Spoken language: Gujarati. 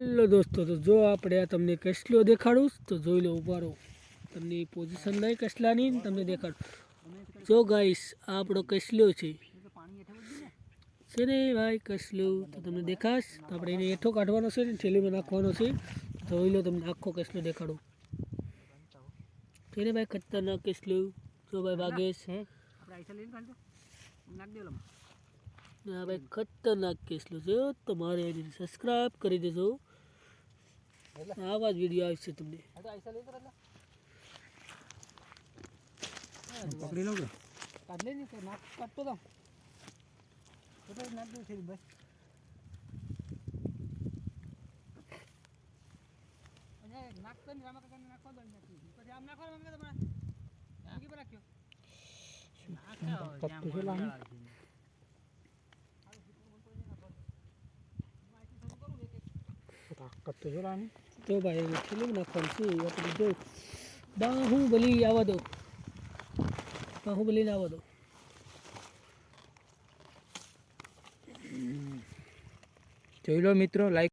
હેલો દોસ્તો તો જો આપણે આ તમને કસલો દેખાડું તો જોઈ લો ઉભારો તમને પોઝિશન નહીં કસલાની તમને દેખાડું. જો ગાઈસ આ આપણો કસલો છે. છે ને ભાઈ કસલો તો તમને દેખાશ તો આપણે એને હેઠો કાઢવાનો છે ને થેલીમાં નાખવાનો છે. જોઈ લો તમને આખો કસલો દેખાડું. છે ને ભાઈ ખતરનાક કસલો જો ભાઈ ભાગેશ ના ભાઈ ખતરનાક કેસલો છે. તમારે એને સબસ્ક્રાઈબ કરી દેજો. આવા જ વીડિયો આવશે તમને. પકડી લઉં કાઢ નાક કાઢતો તો. નાખ દઉં છે ભાઈ નાખતો ને રામા કાકાને નાખવા દો ને પછી આમ નાખો મમ્મી તમારે? મૂકી પર રાખ્યો. તાકાત તો જો લાંબી તો ભાઈ, હવે ખીલી નાખવાનું છે આપણે જો બાહુબલી આવવા દો. બાહુબલીને આવવા દો. જોઈ લો મિત્રો લાઈક